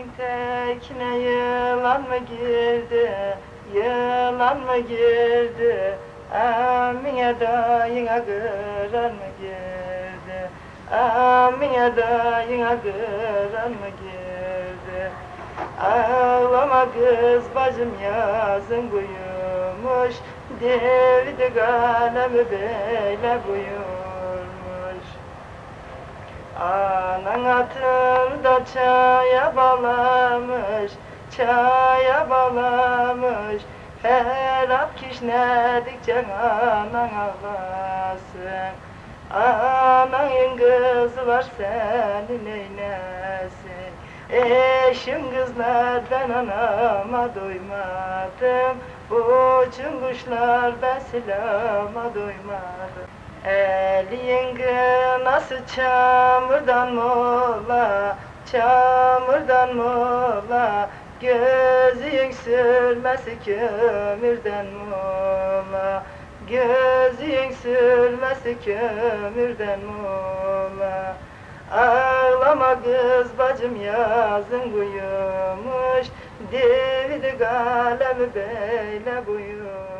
Evin tekine yılan mı girdi, yılan mı girdi? Amine dayına kıran mı girdi? Amine dayına kıran mı girdi? Ağlama kız bacım yazın buyurmuş Devdi kalemi böyle buyurmuş Anan atında çaya balamış Çaya balamış Her at kişnedikçe anan ağlasın. Ananın kızı var senin eylesin. Eşim kızlar ben anama doymadım. Uçun kuşlar ben silama doymadım Elin nasıl çamurdan mola Çamurdan mola Gözün sürmesi kömürden mola Gözün sürmesi kömürden mola Ağlama kız bacım yazın buyurmuş Devidi kalemi böyle buyur